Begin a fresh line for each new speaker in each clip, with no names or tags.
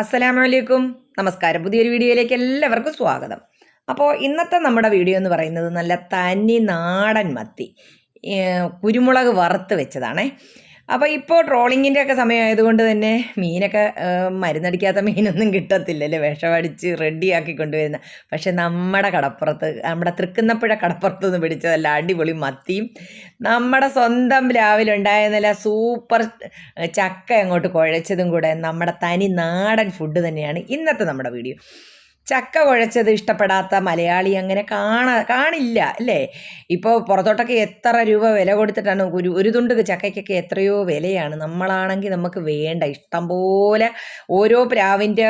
അസ്സലാമു അലൈക്കും നമസ്കാരം. പുതിയൊരു വീഡിയോയിലേക്ക് എല്ലാവർക്കും സ്വാഗതം. അപ്പോൾ ഇന്നത്തെ നമ്മുടെ വീഡിയോ എന്ന് പറയുന്നത് നല്ല തനി നാടൻ മത്തി കുരുമുളക് വറുത്ത് വെച്ചതാണേ. അപ്പോൾ ഇപ്പോൾ ട്രോളിങ്ങിന്റെ ഒക്കെ സമയമായതുകൊണ്ട് തന്നെ മീനൊക്കെ മരുന്നടിക്കാത്ത മീനൊന്നും കിട്ടത്തില്ലല്ലേ? വിഷമടിച്ച് റെഡിയാക്കി കൊണ്ടുവരുന്ന. പക്ഷെ നമ്മുടെ കടപ്പുറത്ത് നമ്മുടെ തൃക്കുന്നപ്പുഴ കടപ്പുറത്ത് നിന്ന് പിടിച്ചതല്ല അടിപൊളി മത്തിയും നമ്മുടെ സ്വന്തം രാവിലെ നല്ല സൂപ്പർ ചക്ക അങ്ങോട്ട് കുഴച്ചതും കൂടെ നമ്മുടെ തനി നാടൻ ഫുഡ് തന്നെയാണ് ഇന്നത്തെ നമ്മുടെ വീഡിയോ. ചക്ക കുഴച്ചത് ഇഷ്ടപ്പെടാത്ത മലയാളി അങ്ങനെ കാണാ കാണില്ല അല്ലേ? ഇപ്പോൾ പുറത്തോട്ടൊക്കെ എത്ര രൂപ വില കൊടുത്തിട്ടാണ് ഒരു ഒരു തുണ്ട് ചക്കയ്ക്കൊക്കെ എത്രയോ വിലയാണ്. നമ്മളാണെങ്കിൽ നമുക്ക് വേണ്ട. ഇഷ്ടം പോലെ ഓരോ പ്രാവിന്റെ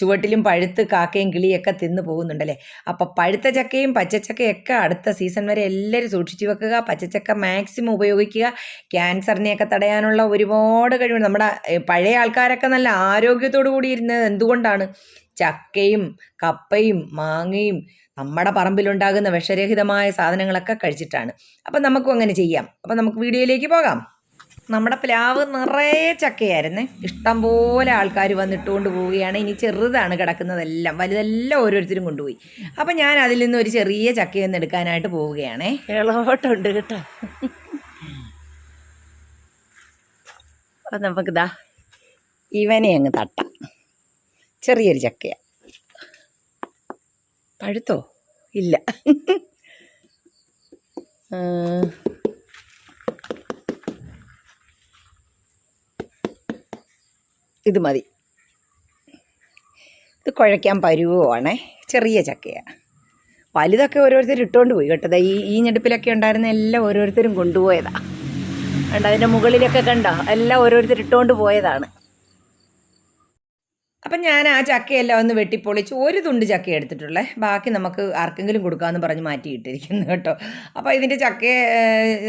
ചുവട്ടിലും പഴുത്ത് കാക്കയും കിളിയൊക്കെ തിന്ന് പോകുന്നുണ്ടല്ലേ? അപ്പോൾ പഴുത്ത ചക്കയും പച്ചച്ചക്കയൊക്കെ അടുത്ത സീസൺ വരെ എല്ലാവരും സൂക്ഷിച്ചു വെക്കുക. പച്ചച്ചക്ക മാക്സിമം ഉപയോഗിക്കുക. ക്യാൻസറിനെയൊക്കെ തടയാനുള്ള ഒരുപാട് കഴിവുണ്ട്. നമ്മുടെ പഴയ ആൾക്കാരൊക്കെ നല്ല ആരോഗ്യത്തോടു കൂടി ഇരുന്നത് എന്തുകൊണ്ടാണ്? ചക്കയും കപ്പയും മാങ്ങയും നമ്മുടെ പറമ്പിലുണ്ടാകുന്ന വിഷരഹിതമായ സാധനങ്ങളൊക്കെ കഴിച്ചിട്ടാണ്. അപ്പം നമുക്കും അങ്ങനെ ചെയ്യാം. അപ്പം നമുക്ക് വീഡിയോയിലേക്ക് പോകാം. നമ്മുടെ പ്ലാവ് നിറയെ ചക്കയായിരുന്നേ. ഇഷ്ടംപോലെ ആൾക്കാർ വന്നിട്ടുകൊണ്ട് പോവുകയാണ്. ഇനി ചെറുതാണ് കിടക്കുന്നതെല്ലാം. വലുതെല്ലാം ഓരോരുത്തരും കൊണ്ടുപോയി. അപ്പം ഞാൻ അതിൽ നിന്ന് ഒരു ചെറിയ ചക്കയൊന്ന് എടുക്കാനായിട്ട് പോവുകയാണേ.
ഇളവോട്ടുണ്ട് കേട്ടോ. അപ്പം ദാ
ഇവനെ അങ്ങ് തട്ടാം. ചെറിയൊരു ചക്കയാ. പഴുത്തോ? ഇല്ല. ഇത് മതി. ഇത് കുഴയ്ക്കാൻ പരുവുവാണേ ചെറിയ ചക്കയാണ് വലുതൊക്കെ ഓരോരുത്തർ ഇട്ടുകൊണ്ട് പോയി കേട്ടത് ഈ ഈ ഞെടുപ്പിലൊക്കെ ഉണ്ടായിരുന്ന എല്ലാം ഓരോരുത്തരും കൊണ്ടുപോയതാണ് കണ്ട? അതിന്റെ മുകളിലൊക്കെ കണ്ടോ? എല്ലാം ഓരോരുത്തർ ഇട്ടുകൊണ്ട് പോയതാണ്. അപ്പം ഞാൻ ആ ചക്കയെല്ലാം ഒന്ന് വെട്ടിപ്പൊളിച്ച് ഒരു തുണ്ട് ചക്ക എടുത്തിട്ടുള്ളേ. ബാക്കി നമുക്ക് ആർക്കെങ്കിലും കൊടുക്കാമെന്ന് പറഞ്ഞ് മാറ്റിയിട്ടിരിക്കുന്നു കേട്ടോ. അപ്പോൾ ഇതിന്റെ ചക്ക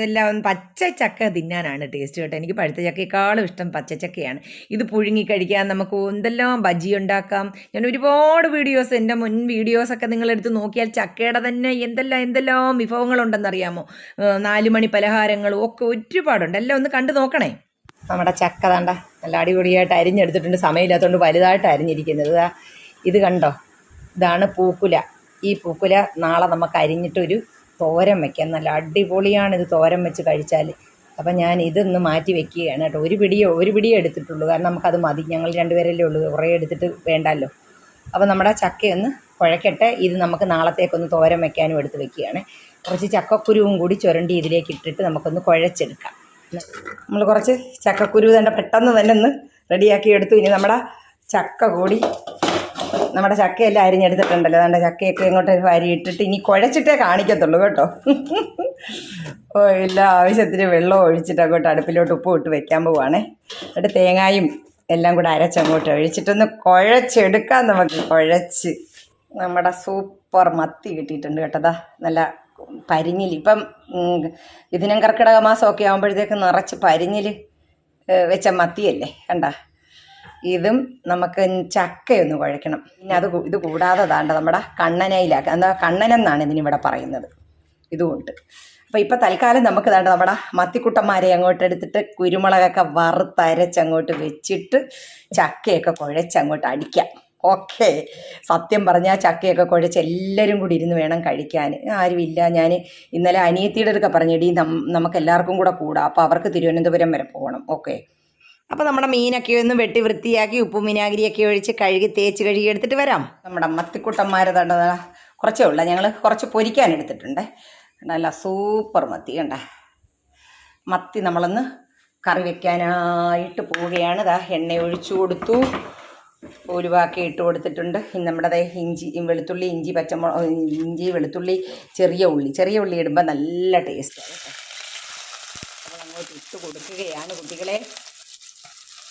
എല്ലാം പച്ച ചക്ക തിന്നാനാണ് ടേസ്റ്റ് കേട്ടോ. എനിക്ക് പഴുത്ത ചക്കയെക്കാളും ഇഷ്ടം പച്ച ചക്കയാണ്. ഇത് പുഴുങ്ങി കഴിക്കാൻ നമുക്ക് എന്തെല്ലാം ബജി ഉണ്ടാക്കാം. ഞാൻ ഒരുപാട് വീഡിയോസ് എന്റെ മുൻ വീഡിയോസൊക്കെ നിങ്ങളെടുത്ത് നോക്കിയാൽ ചക്കയുടെ തന്നെ എന്തെല്ലാം എന്തെല്ലാം വിഭവങ്ങളുണ്ടെന്നറിയാമോ? നാലുമണി നാല് മണി പലഹാരങ്ങളും ഒക്കെ ഒരുപാടുണ്ട്. എല്ലാം ഒന്ന് കണ്ടു നോക്കണേ. നമ്മുടെ ചക്ക തണ്ട നല്ല അടിപൊളിയായിട്ട് അരിഞ്ഞെടുത്തിട്ടുണ്ട്. സമയമില്ലാത്തതുകൊണ്ട് വലുതായിട്ട് അരിഞ്ഞിരിക്കുന്നത്. ഇത് കണ്ടോ? ഇതാണ് പൂക്കുല. ഈ പൂക്കുല നാളെ നമുക്ക് അരിഞ്ഞിട്ടൊരു തോരൻ വെക്കാം. നല്ല അടിപൊളിയാണ് ഇത് തോരൻ വെച്ച് കഴിച്ചാൽ അപ്പം ഞാൻ ഇതൊന്ന് മാറ്റി വെക്കുകയാണ് കേട്ടോ. ഒരു പിടിയോ ഒരു പിടിയേ എടുത്തിട്ടുള്ളൂ. കാരണം നമുക്കത് മതി. ഞങ്ങൾ രണ്ടുപേരല്ലേ ഉള്ളൂ. കുറേ എടുത്തിട്ട് വേണ്ടല്ലോ. അപ്പോൾ നമ്മുടെ ചക്കയൊന്ന് കുഴക്കട്ടെ. ഇത് നമുക്ക് നാളത്തേക്കൊന്ന് തോരൻ വെക്കാനും എടുത്ത് വെക്കുകയാണ്. കുറച്ച് ചക്കക്കുരുവും കൂടി ചുരണ്ടി ഇതിലേക്ക് ഇട്ടിട്ട് നമുക്കൊന്ന് കുഴച്ചെടുക്കാം. നമ്മൾ കുറച്ച് ചക്കക്കുരു തന്നെ പെട്ടെന്ന് തന്നെ ഒന്ന് റെഡിയാക്കി എടുത്തു. ഇനി നമ്മുടെ ചക്ക കൂടി നമ്മുടെ ചക്കയെല്ലാം അരിഞ്ഞെടുത്തിട്ടുണ്ടല്ലോ. അതുകൊണ്ട് ചക്കയൊക്കെ ഇങ്ങോട്ട് വാരി ഇട്ടിട്ട് ഇനി കുഴച്ചിട്ടേ കാണിക്കത്തുള്ളൂ കേട്ടോ. ഓ എല്ലാ ആവശ്യത്തിന് വെള്ളം ഒഴിച്ചിട്ട് അങ്ങോട്ട് അടുപ്പിലോട്ട് ഉപ്പ് ഇട്ട് വെക്കാൻ പോവാണേ. എന്നിട്ട് തേങ്ങായും എല്ലാം കൂടെ അരച്ചങ്ങോട്ട് ഒഴിച്ചിട്ടൊന്ന് കുഴച്ചെടുക്കാം നമുക്ക്. കുഴച്ച് നമ്മുടെ സൂപ്പർ മത്തി കിട്ടിയിട്ടുണ്ട് കേട്ടതാ നല്ല പരിഞ്ഞിൽ ഇപ്പം ഇതിനം കർക്കിടക മാസമൊക്കെ ആകുമ്പോഴത്തേക്ക് നിറച്ച് പരിഞ്ഞിൽ വെച്ച മത്തിയല്ലേ കണ്ട? ഇതും നമുക്ക് ചക്കയൊന്ന് കുഴക്കണം പിന്നെ അത് ഇത് കൂടാതെ താണ്ട നമ്മുടെ കണ്ണനയിലാക്ക എന്താ കണ്ണനെന്നാണ് ഇതിനിവിടെ പറയുന്നത്. ഇതുകൊണ്ട്. അപ്പോൾ ഇപ്പം തൽക്കാലം നമുക്ക് താണ്ട നമ്മുടെ മത്തിക്കുട്ടന്മാരെ അങ്ങോട്ട് എടുത്തിട്ട് കുരുമുളകൊക്കെ വറുത്തരച്ച് അങ്ങോട്ട് വെച്ചിട്ട് ചക്കയൊക്കെ കുഴച്ച് അങ്ങോട്ട് അടിക്കാം. ഓക്കെ. സത്യം പറഞ്ഞാൽ ചക്കയൊക്കെ കുഴച്ച് എല്ലാവരും കൂടി ഇരുന്ന് വേണം കഴിക്കാൻ. ആരുമില്ല. ഞാൻ ഇന്നലെ അനിയത്തിയുടെ അടുക്ക നം നമുക്ക് എല്ലാവർക്കും കൂടെ കൂടാം. അപ്പോൾ അവർക്ക് തിരുവനന്തപുരം വരെ പോകണം. ഓക്കെ. അപ്പോൾ നമ്മുടെ മീനൊക്കെ ഒന്ന് വെട്ടി വൃത്തിയാക്കി ഉപ്പും വിനാഗിരിയൊക്കെ ഒഴിച്ച് കഴുകി തേച്ച് കഴുകി എടുത്തിട്ട് വരാം. നമ്മുടെ മത്തിക്കുട്ടന്മാരെ തണ്ട കുറച്ചേ ഉള്ളൂ. ഞങ്ങൾ കുറച്ച് പൊരിക്കാൻ എടുത്തിട്ടുണ്ട്. നല്ല സൂപ്പർ മത്തി കണ്ട? മത്തി നമ്മളൊന്ന് കറി വെക്കാനായിട്ട് പോവുകയാണ്. ദാ എണ്ണ ഒഴിച്ചു കൊടുത്തു. ഉലുവാക്കി ഇട്ട് കൊടുത്തിട്ടുണ്ട്. നമ്മുടെ ഇഞ്ചി വെളുത്തുള്ളി ഇഞ്ചി പച്ചമുളക് ഇഞ്ചി വെളുത്തുള്ളി ചെറിയ ഉള്ളി. ചെറിയ ഉള്ളി ഇടുമ്പോൾ നല്ല ടേസ്റ്റാണ് അപ്പോൾ അങ്ങോട്ട് ഇട്ട് കൊടുക്കുകയാണ് കുട്ടികളെ.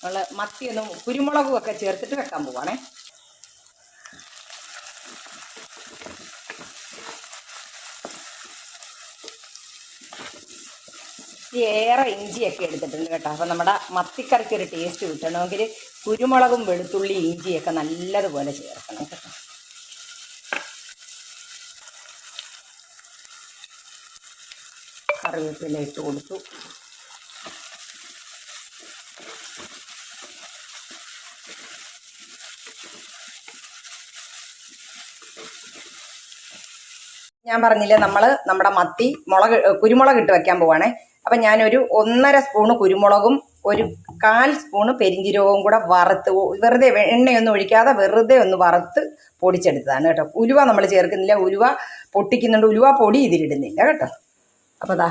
നമ്മൾ മത്തിയൊന്നും കുരുമുളകും ഒക്കെ ചേർത്തിട്ട് വെക്കാൻ പോവാണേ. ഏറെ ഇഞ്ചിയൊക്കെ എടുത്തിട്ടുണ്ട് കേട്ടോ. അപ്പം നമ്മുടെ മത്തിക്കറിക്ക് ഒരു ടേസ്റ്റ് കിട്ടണമെങ്കിൽ കുരുമുളകും വെളുത്തുള്ളി ഇഞ്ചിയൊക്കെ നല്ലതുപോലെ ചേർക്കണം കേട്ടോ. കറിവേപ്പില ഇട്ട് കൊടുത്തു. ഞാൻ പറഞ്ഞില്ലേ നമ്മൾ നമ്മുടെ മത്തി മുളക് കുരുമുളക് ഇട്ട് വെക്കാൻ പോവാണേ. അപ്പം ഞാനൊരു ഒന്നര സ്പൂണ് കുരുമുളകും ഒരു കാൽ സ്പൂണ് പെരിഞ്ചീരകവും കൂടെ വറുത്ത് വെറുതെ എണ്ണയൊന്നും ഒഴിക്കാതെ വെറുതെ ഒന്ന് വറുത്ത് പൊടിച്ചെടുത്തതാണ് കേട്ടോ. ഉലുവ നമ്മൾ ചേർക്കുന്നില്ല. ഉലുവ പൊട്ടിക്കുന്നുണ്ട്. ഉലുവ പൊടി ഇതിലിടുന്നില്ല കേട്ടോ. അപ്പോൾ ദാ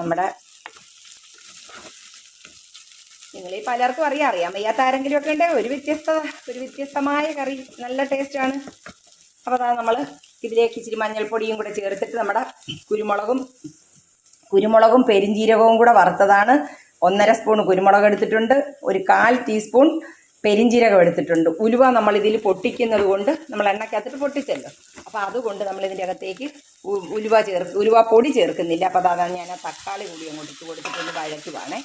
നമ്മുടെ ഈ പലർക്കും അറിയാം. അറിയാൻ വയ്യാത്ത ആരെങ്കിലും ഒക്കെ ഉണ്ടെങ്കിൽ ഒരു വ്യത്യസ്തത ഒരു വ്യത്യസ്തമായ കറി. നല്ല ടേസ്റ്റാണ് അപ്പോൾ അതാ നമ്മൾ ഇതിലേക്ക് ഇച്ചിരി മഞ്ഞൾപ്പൊടിയും കൂടെ ചേർത്തിട്ട് നമ്മുടെ കുരുമുളകും കുരുമുളകും പെരിഞ്ചീരകവും കൂടെ വറുത്തതാണ്. ഒന്നര സ്പൂൺ കുരുമുളക് എടുത്തിട്ടുണ്ട് ഒരു കാൽ ടീസ്പൂൺ പെരിഞ്ജീരകം എടുത്തിട്ടുണ്ട്. ഉലുവ നമ്മൾ ഇതിൽ പൊട്ടിക്കുന്നത് കൊണ്ട് നമ്മൾ എണ്ണക്കകത്തിട്ട് പൊട്ടിച്ചല്ലോ. അപ്പോൾ അതുകൊണ്ട് നമ്മൾ ഇതിന്റെ അകത്തേക്ക് ഉലുവ ചേർക്ക് ഉലുവ പൊടി ചേർക്കുന്നില്ല. അപ്പോൾ അതാണ് ഞാൻ ആ തക്കാളി കൂടി അങ്ങോട്ട് ഇട്ട് കൊടുത്തിട്ടൊന്ന് വഴറ്റുവാണേ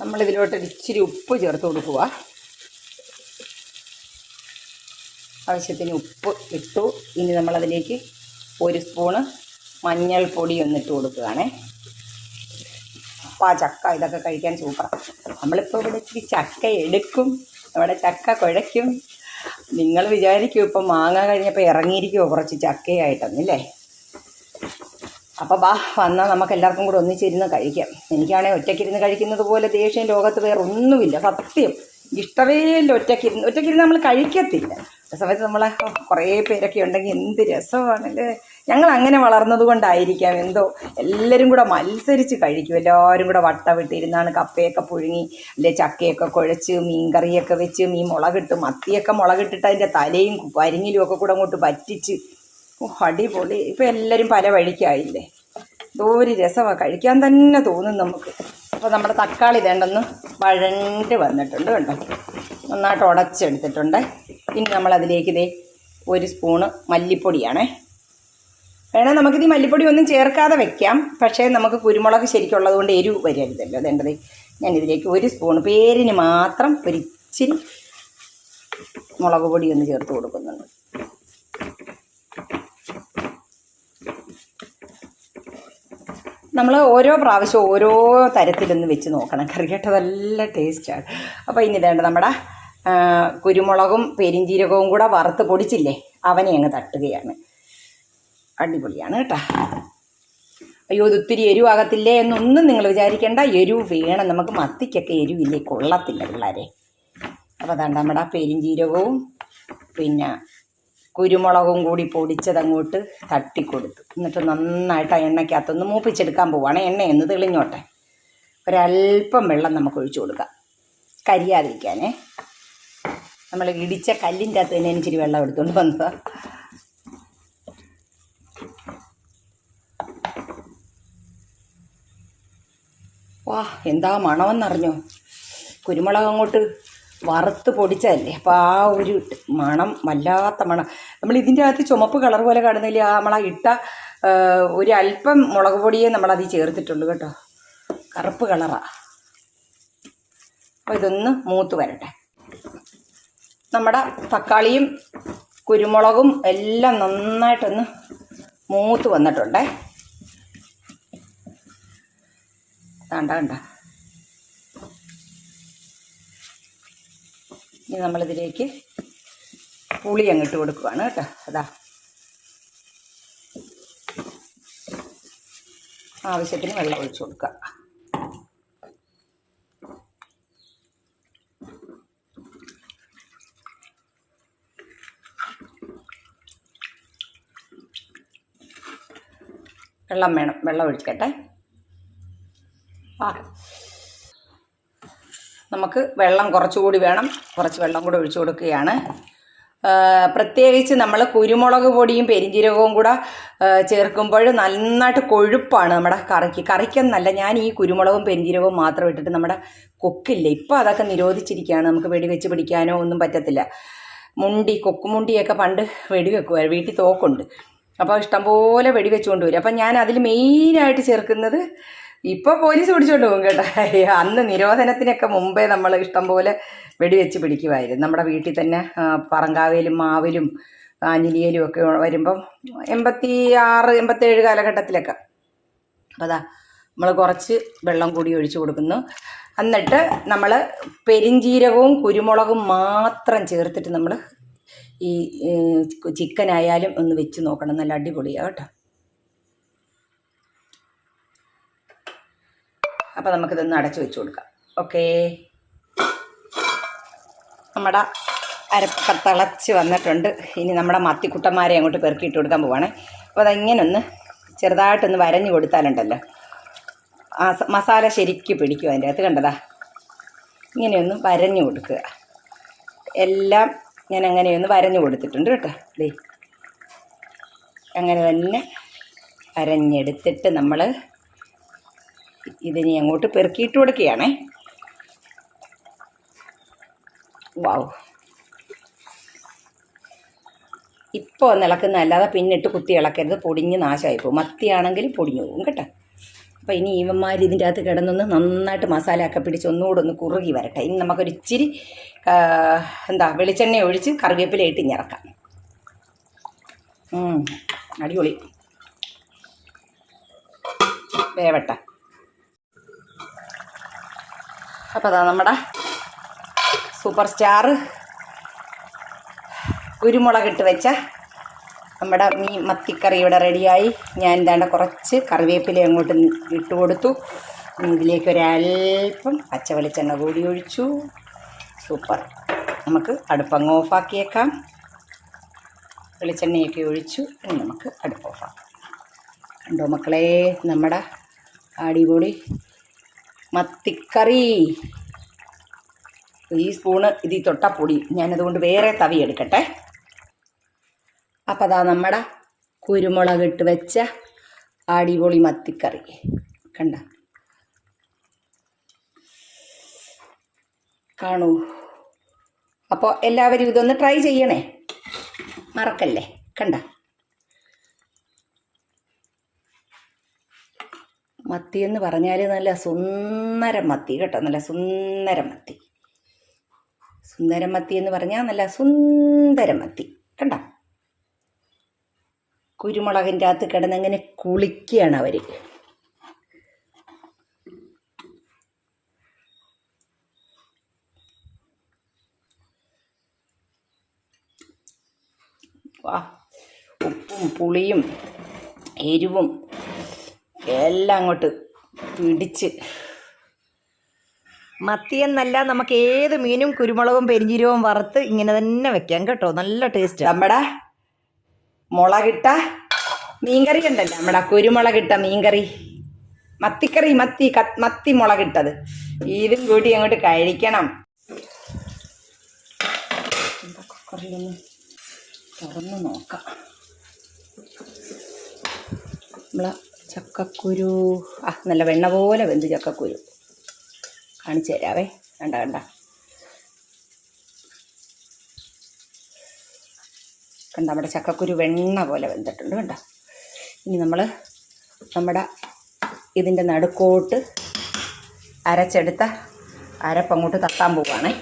നമ്മളിതിലോട്ട് ഇച്ചിരി ഉപ്പ് ചേർത്ത് കൊടുക്കുക. ആവശ്യത്തിന് ഉപ്പ് ഇട്ടു. ഇനി നമ്മളതിലേക്ക് ഒരു സ്പൂണ് മഞ്ഞൾപ്പൊടി ഒന്നിട്ട് കൊടുക്കുകയാണേ. അപ്പം ആ ചക്ക ഇതൊക്കെ കഴിക്കാൻ സൂപ്പർ നമ്മളിപ്പോൾ ഇവിടെ ഇച്ചിരി ചക്ക എടുക്കും നമ്മുടെ ചക്ക കുഴയ്ക്കും. നിങ്ങൾ വിചാരിക്കും ഇപ്പം മാങ്ങ കഴിഞ്ഞപ്പോൾ ഇറങ്ങിയിരിക്കുമോ കുറച്ച് ചക്കയായിട്ടൊന്നില്ലേ അപ്പോൾ ബാ വന്നാൽ നമുക്ക് എല്ലാവർക്കും കൂടെ ഒന്നിച്ചിരുന്ന് കഴിക്കാം. എനിക്കാണെങ്കിൽ ഒറ്റയ്ക്കിരുന്ന് കഴിക്കുന്നത് പോലെ ദേഷ്യം ലോകത്ത് വേറെ ഒന്നുമില്ല സത്യം. ഇഷ്ടമേ ഇല്ല ഒറ്റയ്ക്കിരുന്ന് ഒറ്റയ്ക്കിരുന്ന് നമ്മൾ കഴിക്കത്തില്ല. സമയത്ത് നമ്മളെ കുറേ പേരൊക്കെ ഉണ്ടെങ്കിൽ എന്ത് രസമാണല്ലേ? ഞങ്ങൾ അങ്ങനെ വളർന്നത് കൊണ്ടായിരിക്കാം എന്തോ. എല്ലാവരും കൂടെ മത്സരിച്ച് കഴിക്കും. എല്ലാവരും കൂടെ വട്ട വിട്ടിരുന്നാണ് കപ്പയൊക്കെ പുഴുങ്ങി അല്ലെ ചക്കയൊക്കെ കുഴച്ച് മീൻകറിയൊക്കെ വെച്ച് മീൻ മുളകിട്ട് മത്തിയൊക്കെ മുളകിട്ടിട്ട് അതിന്റെ തലയും വരിങ്ങിലും ഒക്കെ കൂടെ അങ്ങോട്ട് പറ്റിച്ച് ഓ അടിപൊളി. ഇപ്പം എല്ലാവരും പല വഴിക്കായില്ലേ? ഒരു രസമാണ് കഴിക്കാൻ തന്നെ തോന്നും നമുക്ക്. അപ്പോൾ നമ്മുടെ തക്കാളി വേണ്ടെന്ന് വഴണ്ട് വന്നിട്ടുണ്ട് കേട്ടോ നന്നായിട്ട് ഉടച്ചെടുത്തിട്ടുണ്ട്. ഇനി നമ്മളതിലേക്ക് ഇതേ ഒരു സ്പൂണ് മല്ലിപ്പൊടിയാണേ. വേണേൽ നമുക്കിത് ഈ മല്ലിപ്പൊടി ഒന്നും ചേർക്കാതെ വെക്കാം. പക്ഷേ നമുക്ക് കുരുമുളക് ശരിക്കുള്ളത് കൊണ്ട് എരിവ് വരരുതല്ലോ. അതേണ്ടത് ഞാനിതിലേക്ക് ഒരു സ്പൂൺ പേരിന് മാത്രം ഒരിച്ചിരി മുളക് പൊടി ഒന്ന് ചേർത്ത് കൊടുക്കുന്നുണ്ട്. നമ്മൾ ഓരോ പ്രാവശ്യം ഓരോ തരത്തിലൊന്ന് വെച്ച് നോക്കണം. കറി കേട്ടോ നല്ല ടേസ്റ്റാണ് അപ്പോൾ ഇനി ഇതേണ്ട നമ്മുടെ കുരുമുളകും പെരിഞ്ചീരകവും കൂടെ വറുത്ത് പൊടിച്ചില്ലേ അവനെ അങ്ങ് തട്ടുകയാണ്. അടിപൊളിയാണ് കേട്ടോ. അയ്യോ ഇത് ഒത്തിരി എരിവാകത്തില്ലേ എന്നൊന്നും നിങ്ങൾ വിചാരിക്കേണ്ട. എരിവ് വേണം. നമുക്ക് മത്തിക്കൊക്കെ എരിവില്ലേ? കൊള്ളത്തില്ല പിള്ളേരെ. അപ്പോൾ അതാണ്ട് നമ്മുടെ പെരിഞ്ചീരകവും പിന്നെ കുരുമുളകും കൂടി പൊടിച്ചതങ്ങോട്ട് തട്ടിക്കൊടുത്തു. എന്നിട്ട് നന്നായിട്ട് ആ എണ്ണയ്ക്കകത്തൊന്ന് മൂപ്പിച്ചെടുക്കാൻ പോവുകയാണ് എന്ന് തെളിഞ്ഞോട്ടെ. ഒരല്പം വെള്ളം നമുക്ക് ഒഴിച്ചു കൊടുക്കാം. കരിയാതിരിക്കാനേ. നമ്മൾ ഇടിച്ച കല്ലിന്റെ അകത്ത് തന്നെ ഇച്ചിരി വെള്ളം എടുത്തുകൊണ്ട് വന്നതാ. വാ എന്താ മണമെന്നറിഞ്ഞോ? കുരുമുളക് അങ്ങോട്ട് വറുത്ത് പൊടിച്ചതല്ലേ. അപ്പോൾ ആ ഒരു മണം വല്ലാത്ത മണം. നമ്മൾ ഇതിന്റെ അകത്ത് ചുമപ്പ് കളർ പോലെ കാണുന്നില്ല ആ നമ്മളാ ഇട്ട ഒരു അല്പം മുളക് പൊടിയേ നമ്മളതിൽ ചേർത്തിട്ടുള്ളൂ കേട്ടോ. കറുപ്പ് കളറാണ് അപ്പോൾ ഇതൊന്ന് മൂത്ത് വരട്ടെ. നമ്മുടെ തക്കാളിയും കുരുമുളകും എല്ലാം നന്നായിട്ടൊന്ന് മൂത്ത് വന്നിട്ടുണ്ടേ. കണ്ട കണ്ട ഇനി നമ്മളിതിലേക്ക് പുളി അങ്ങിട്ട് കൊടുക്കുകയാണ് കേട്ടോ. അതാ. ആവശ്യത്തിന് വെള്ളം ഒഴിച്ചു കൊടുക്കുക. വെള്ളം വേണം. വെള്ളം ഒഴിക്കട്ടെ. നമുക്ക് വെള്ളം കുറച്ചുകൂടി വേണം. കുറച്ച് വെള്ളം കൂടെ ഒഴിച്ചു കൊടുക്കുകയാണ്. പ്രത്യേകിച്ച് നമ്മൾ കുരുമുളക് പൊടിയും പെരിഞ്ജീരകവും കൂടെ ചേർക്കുമ്പോൾ നന്നായിട്ട് കൊഴുപ്പാണ് നമ്മുടെ കറിക്ക്. കറിക്കെന്നല്ല ഞാൻ ഈ കുരുമുളകും പെരിഞ്ജീരകവും മാത്രം ഇട്ടിട്ട് നമ്മുടെ കൊക്കില്ല? ഇപ്പോൾ അതൊക്കെ നിരോധിച്ചിരിക്കുകയാണ്. നമുക്ക് വെടിവെച്ച് പിടിക്കാനോ ഒന്നും പറ്റത്തില്ല. മുണ്ടി കൊക്കുമുണ്ടിയൊക്കെ പണ്ട് വെടിവെക്കുമായിരുന്നു വീട്ടിൽ തോക്കുണ്ട്. അപ്പോൾ ഇഷ്ടംപോലെ വെടിവെച്ചുകൊണ്ട് വരും. അപ്പം ഞാൻ അതിൽ മെയിനായിട്ട് ചേർക്കുന്നത് ഇപ്പോൾ പോലീസ് പിടിച്ചോണ്ട് പോകും കേട്ടോ. അന്ന് നിരോധനത്തിനൊക്കെ മുമ്പേ നമ്മൾ ഇഷ്ടംപോലെ വെടിവെച്ച് പിടിക്കുമായിരുന്നു നമ്മുടെ വീട്ടിൽ തന്നെ പറങ്കാവയിലും മാവിലും ആഞ്ഞിലിയലും ഒക്കെ വരുമ്പം എൺപത്തി ആറ് എൺപത്തേഴ് കാലഘട്ടത്തിലൊക്കെ. അതാ നമ്മൾ കുറച്ച് വെള്ളം കൂടി ഒഴിച്ചു കൊടുക്കുന്നു. എന്നിട്ട് നമ്മൾ പെരിഞ്ചീരകവും കുരുമുളകും മാത്രം ചേർത്തിട്ട് നമ്മൾ ഈ ചിക്കൻ ആയാലും ഒന്ന് വെച്ച് നോക്കണം. നല്ല അടിപൊളിയാണ് കേട്ടോ. അപ്പോൾ നമുക്കിതൊന്ന് അടച്ചു വെച്ച് കൊടുക്കാം. ഓക്കേ? നമ്മുടെ അരപ്പ തിളച്ച് വന്നിട്ടുണ്ട്. ഇനി നമ്മുടെ മത്തിക്കുട്ടന്മാരെ അങ്ങോട്ട് പെറുക്കിയിട്ട് കൊടുക്കാൻ പോവാണേ. അപ്പോൾ അതിങ്ങനെ ഒന്ന് ചെറുതായിട്ടൊന്ന് വരഞ്ഞു കൊടുത്താലുണ്ടല്ലോ. ആ മസാല ശരിക്ക് പിടിക്കും അതിന്റെ അകത്ത്. കണ്ടതാ? ഇങ്ങനെയൊന്ന് വരഞ്ഞു കൊടുക്കുക. എല്ലാം ഞാൻ അങ്ങനെയൊന്ന് വരഞ്ഞു കൊടുത്തിട്ടുണ്ട് കേട്ടോ. ദേ. അങ്ങനെ തന്നെ അരഞ്ഞെടുത്തിട്ട് നമ്മൾ ഇതിനി അങ്ങോട്ട് പെറുക്കിയിട്ട് കൊടുക്കുകയാണേ. വാവ് ഇപ്പോൾ ഇളക്കുന്ന അല്ലാതെ പിന്നിട്ട് കുത്തി ഇളക്കരുത്. പൊടിഞ്ഞ് നാശമായി പോകും. മത്തിയാണെങ്കിൽ പൊടിഞ്ഞു പോകും കേട്ടോ. അപ്പോൾ ഇനി ഇവന്മാർ ഇതിന്റെ അകത്ത് കിടന്നൊന്ന് നന്നായിട്ട് മസാല ഒക്കെ പിടിച്ച് ഒന്നുകൂടെ ഒന്ന് കുറുകി വരട്ടെ. ഇനി നമുക്കൊരു ഇച്ചിരി എന്താ വെളിച്ചെണ്ണ ഒഴിച്ച് കറിവേപ്പില ഇട്ട് ഇറക്കാം. അടിപൊളി. വേവട്ടെ. അപ്പോൾ അതാ നമ്മുടെ സൂപ്പർ സ്റ്റാർ കുരുമുളകിട്ട് വെച്ച നമ്മുടെ മീൻ മത്തിക്കറി ഇവിടെ റെഡിയായി. ഞാൻ എന്താണ്ട് കുറച്ച് കറിവേപ്പില അങ്ങോട്ട് ഇട്ട് കൊടുത്തു. ഇതിലേക്ക് ഒരല്പം പച്ച വെളിച്ചെണ്ണ കൂടി ഒഴിച്ചു. സൂപ്പർ. നമുക്ക് അടുപ്പങ്ങ് ഓഫാക്കിയേക്കാം. വെളിച്ചെണ്ണയൊക്കെ ഒഴിച്ചു. ഇനി നമുക്ക് അടുപ്പ് ഓഫാക്കാം. കണ്ടോ മക്കളെ നമ്മുടെ അടിപൊളി മത്തിക്കറി. ഈ സ്പൂണ് ഇതിൽ ഈ പൊടി ഞാനതുകൊണ്ട് വേറെ തവി എടുക്കട്ടെ. അപ്പോൾ അതാ നമ്മുടെ കുരുമുളക് ഇട്ട് വെച്ച അടിപൊളി മത്തിക്കറി. കണ്ട? കാണൂ. അപ്പോൾ എല്ലാവരും ഇതൊന്ന് ട്രൈ ചെയ്യണേ. മറക്കല്ലേ? കണ്ട? മത്തി എന്ന് പറഞ്ഞാൽ നല്ല സുന്ദരം മത്തി കേട്ടോ നല്ല സുന്ദരം മത്തി. സുന്ദരം മത്തി എന്ന് പറഞ്ഞാൽ നല്ല സുന്ദരം മത്തി കണ്ട? കുരുമുളകിന്റെ അകത്ത് കിടന്നങ്ങനെ കുളിക്കുകയാണ് അവർ വാ. ഉപ്പും പുളിയും എരിവും എല്ലാം അങ്ങോട്ട് പിടിച്ച്. മത്തി എന്നല്ല നമുക്ക് ഏത് മീനും കുരുമുളകും പെരിഞ്ചീരവും വറുത്ത് ഇങ്ങനെ തന്നെ വെക്കാം കേട്ടോ. നല്ല ടേസ്റ്റ് നമ്മുടെ മുളകിട്ട മീൻകറി ഉണ്ടല്ലോ നമ്മുടെ കുരുമുളകിട്ട മീൻകറി. മത്തിക്കറി മത്തി മത്തി മുളകിട്ടത്. ഇതും കൂടി അങ്ങോട്ട് കഴിക്കണം. കുക്കറിലൊന്ന് തുറന്ന് നോക്കാം. നമ്മളെ ചക്കക്കുരു. ആ നല്ല വെണ്ണ പോലെ വെന്ത് ചക്കക്കുരു. കാണിച്ചു തരാവേ. വേണ്ട വേണ്ട കണ്ട നമ്മുടെ ചക്കക്കുരു വെണ്ണ പോലെ വെന്തിട്ടുണ്ട് കണ്ട. ഇനി നമ്മൾ നമ്മുടെ ഇതിന്റെ നടുക്കോട്ട് അരച്ചെടുത്ത അരപ്പങ്ങോട്ട് തട്ടാൻ പോവുകയാണേ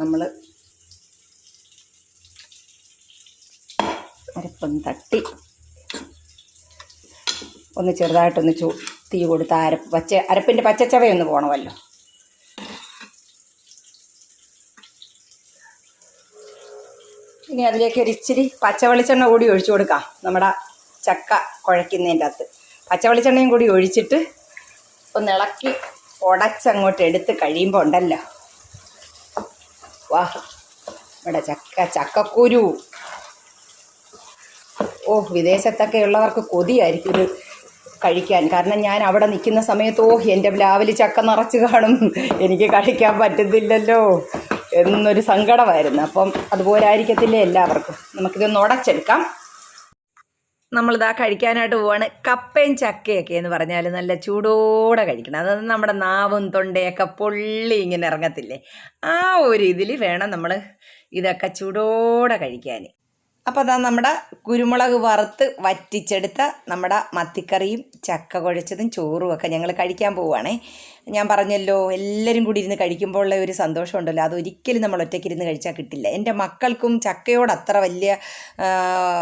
നമ്മൾ അരപ്പം തട്ടി. ഒന്ന് ചെറുതായിട്ടൊന്ന് ചൂ തീ കൊടുത്ത് അരപ്പ് പച്ച അരപ്പിന്റെ പച്ചച്ചവയൊന്ന് പോകണമല്ലോ ഇനി അതിലേക്ക് ഒരു ഇച്ചിരി പച്ചവെളിച്ചെണ്ണ കൂടി ഒഴിച്ചു കൊടുക്കാം. നമ്മുടെ ചക്ക കുഴയ്ക്കുന്നതിന്റെ അകത്ത്. പച്ചവെളിച്ചെണ്ണയും കൂടി ഒഴിച്ചിട്ട് ഒന്ന് ഇളക്കി ഉടച്ചങ്ങോട്ട് എടുത്ത് കഴിയുമ്പോൾ ഉണ്ടല്ലോ. വാ ഇവിടെ ചക്ക ചക്കക്കുരു. ഓ വിദേശത്തൊക്കെ ഉള്ളവർക്ക് കൊതിയായിരിക്കും ഇത്. കഴിക്കാൻ. കാരണം ഞാൻ അവിടെ നിൽക്കുന്ന സമയത്തോ എന്റെ ലാവിൽ ചക്ക നിറച്ച് കാണും. എനിക്ക് കഴിക്കാൻ പറ്റുന്നില്ലല്ലോ എന്നൊരു സങ്കടമായിരുന്നു. അപ്പം അതുപോലെ ആയിരിക്കത്തില്ലേ എല്ലാവർക്കും. നമുക്കിതൊന്ന് ഉടച്ചെടുക്കാം. നമ്മളിതാ കഴിക്കാനായിട്ട് പോവാണ്. കപ്പയും ചക്കയൊക്കെ എന്ന് പറഞ്ഞാൽ നല്ല ചൂടോടെ കഴിക്കണം. അതായത് നമ്മുടെ നാവും തൊണ്ടയൊക്കെ പൊള്ളി ഇങ്ങനെ ഇറങ്ങത്തില്ലേ? ആ ഒരു ഇതിൽ വേണം നമ്മൾ ഇതൊക്കെ ചൂടോടെ കഴിക്കാൻ. അപ്പോൾ അതാ നമ്മുടെ കുരുമുളക് വറുത്ത് വറ്റിച്ചെടുത്ത നമ്മുടെ മത്തിക്കറിയും ചക്ക കുഴച്ചതും ചോറും ഒക്കെ ഞങ്ങൾ കഴിക്കാൻ പോവുകയാണേ ഞാൻ പറഞ്ഞല്ലോ എല്ലാവരും കൂടി ഇരുന്ന് കഴിക്കുമ്പോൾ ഉള്ള ഒരു സന്തോഷമുണ്ടല്ലോ. അതൊരിക്കലും നമ്മൾ ഒറ്റയ്ക്ക് ഇരുന്ന് കഴിച്ചാൽ കിട്ടില്ല. എന്റെ മക്കൾക്കും ചക്കയോട് അത്ര വലിയ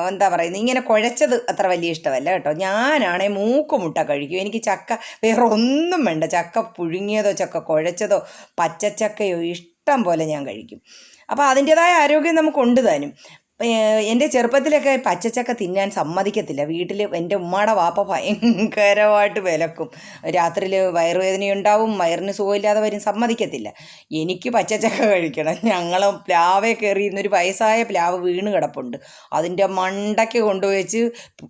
എന്താ പറയുന്നത് ഇങ്ങനെ കുഴച്ചത് അത്ര വലിയ ഇഷ്ടമല്ല കേട്ടോ. ഞാനാണേ മൂക്കുമുട്ട കഴിക്കും. എനിക്ക് ചക്ക വേറെ ഒന്നും വേണ്ട. ചക്ക പുഴുങ്ങിയതോ ചക്ക കുഴച്ചതോ പച്ചച്ചക്കയോ ഇഷ്ടം പോലെ ഞാൻ കഴിക്കും. അപ്പോൾ അതിന്റെതായ ആരോഗ്യം നമുക്കുണ്ട് താനും. എന്റെ ചെറുപ്പത്തിലൊക്കെ പച്ചച്ചക്ക തിന്നാൻ സമ്മതിക്കത്തില്ല. വീട്ടിൽ എന്റെ ഉമ്മയുടെ വാപ്പ ഭയങ്കരമായിട്ട് വിലക്കും. രാത്രിയിൽ വയറുവേദനയുണ്ടാവും വയറിന് സുഖമില്ലാതെ വരും സമ്മതിക്കത്തില്ല. എനിക്ക് പച്ചച്ചക്ക കഴിക്കണം. ഞങ്ങൾ പ്ലാവെ കയറിയിരുന്നൊരു വയസ്സായ പ്ലാവ് വീണ് കിടപ്പുണ്ട്. അതിന്റെ മണ്ടയ്ക്ക് കൊണ്ടുവച്ച്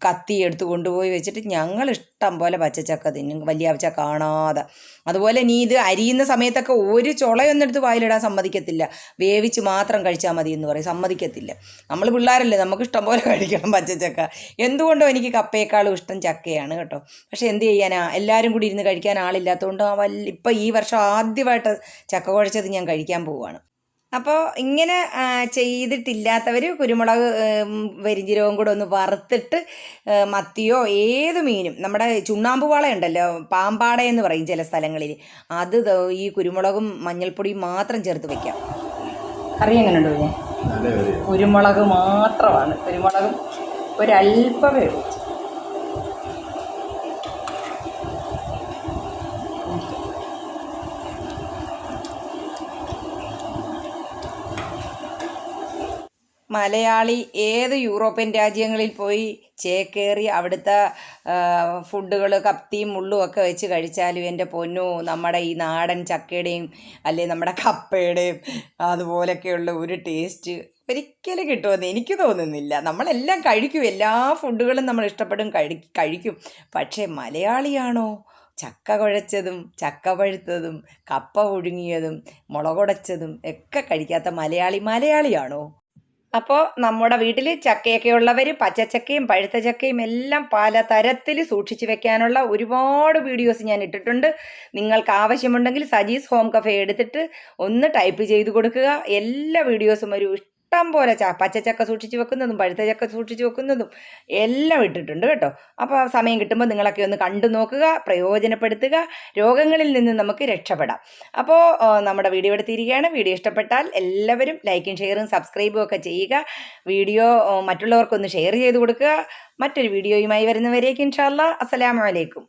കത്തി എടുത്ത് കൊണ്ടുപോയി വെച്ചിട്ട് ഞങ്ങൾ ഇഷ്ടം പോലെ പച്ചച്ചക്ക തിന്നും. വലിയ അവച്ച കാണാതെ. അതുപോലെ നീ ഇത് അരിയുന്ന സമയത്തൊക്കെ ഒരു ചുളയൊന്നെടുത്ത് വായിലിടാൻ സമ്മതിക്കത്തില്ല. വേവിച്ച് മാത്രം കഴിച്ചാൽ മതി എന്ന് പറയും. സമ്മതിക്കത്തില്ല. നമ്മൾ പിള്ളേരല്ലേ നമുക്ക് ഇഷ്ടം പോലെ കഴിക്കണം പച്ചച്ചക്ക. എന്തുകൊണ്ടും എനിക്ക് കപ്പയേക്കാളും ഇഷ്ടം ചക്കയാണ് കേട്ടോ. പക്ഷേ എന്ത് ചെയ്യാനാ? എല്ലാവരും കൂടി ഇരുന്ന് കഴിക്കാൻ ആളില്ലാത്തതുകൊണ്ട് വല്ല ഇപ്പം ഈ വർഷം ആദ്യമായിട്ട് ചക്ക കുഴച്ചത് ഞാൻ കഴിക്കാൻ പോവുകയാണ്. അപ്പോൾ ഇങ്ങനെ ചെയ്തിട്ടില്ലാത്തവർ കുരുമുളക് വരിഞ്ചിരവും കൂടെ ഒന്ന് വറുത്തിട്ട് മത്തിയോ ഏത് മീനും നമ്മുടെ ചുണ്ണാമ്പ് വാള ഉണ്ടല്ലോ പാമ്പാട എന്ന് പറയും ചില സ്ഥലങ്ങളിൽ അത് ഈ കുരുമുളകും മഞ്ഞൾപ്പൊടിയും മാത്രം ചേർത്ത് വയ്ക്കാം കറി എങ്ങനെ കുരുമുളക് മാത്രമാണ്. കുരുമുളകും ഒരല്പമേ ഉള്ളൂ. മലയാളി ഏത് യൂറോപ്യൻ രാജ്യങ്ങളിൽ പോയി ചേക്കേറി അവിടുത്തെ ഫുഡുകൾ കപ്തിയും മുള്ളും ഒക്കെ വെച്ച് കഴിച്ചാലും എന്റെ പൊന്നു നമ്മുടെ ഈ നാടൻ ചക്കയുടെയും അല്ലെങ്കിൽ നമ്മുടെ കപ്പയുടെയും അതുപോലൊക്കെയുള്ള ഒരു ടേസ്റ്റ് ഒരിക്കലും കിട്ടുമെന്ന് എനിക്ക് തോന്നുന്നില്ല. നമ്മളെല്ലാം കഴിക്കും എല്ലാ ഫുഡുകളും നമ്മൾ ഇഷ്ടപ്പെടും കഴി കഴിക്കും. പക്ഷേ മലയാളിയാണോ? ചക്ക കുഴച്ചതും ചക്ക പഴുത്തതും കപ്പ പുഴുങ്ങിയതും മുളകുടച്ചതും ഒക്കെ കഴിക്കാത്ത മലയാളി മലയാളിയാണോ? അപ്പോൾ നമ്മുടെ വീട്ടിൽ ചക്കയൊക്കെ ഉള്ളവർ പച്ചച്ചക്കയും പഴുത്ത ചക്കയും എല്ലാം പല തരത്തിൽ സൂക്ഷിച്ചു വെക്കാനുള്ള ഒരുപാട് വീഡിയോസ് ഞാൻ ഇട്ടിട്ടുണ്ട്. നിങ്ങൾക്ക് ആവശ്യമുണ്ടെങ്കിൽ സജീസ് ഹോം കഫേ എടുത്തിട്ട് ഒന്ന് ടൈപ്പ് ചെയ്ത് കൊടുക്കുക. എല്ലാ വീഡിയോസും ഒരു ഇഷ്ടം പോലെ ച പച്ചച്ചക്ക സൂക്ഷിച്ച് വെക്കുന്നതും പഴുത്ത ചക്ക സൂക്ഷിച്ച് വെക്കുന്നതും എല്ലാം ഇട്ടിട്ടുണ്ട് കേട്ടോ. അപ്പോൾ സമയം കിട്ടുമ്പോൾ നിങ്ങളൊക്കെ ഒന്ന് കണ്ടു നോക്കുക പ്രയോജനപ്പെടുത്തുക രോഗങ്ങളിൽ നിന്ന് നമുക്ക് രക്ഷപ്പെടാം. അപ്പോൾ നമ്മുടെ വീഡിയോ എടുത്തിരിക്കുകയാണ്. വീഡിയോ ഇഷ്ടപ്പെട്ടാൽ എല്ലാവരും ലൈക്കും ഷെയറും സബ്സ്ക്രൈബും ഒക്കെ ചെയ്യുക. വീഡിയോ മറ്റുള്ളവർക്കൊന്ന് ഷെയർ ചെയ്ത് കൊടുക്കുക. മറ്റൊരു വീഡിയോയുമായി വരുന്നവരേക്കും ഇൻഷാല്ല അസ്സലാമു അലൈക്കും.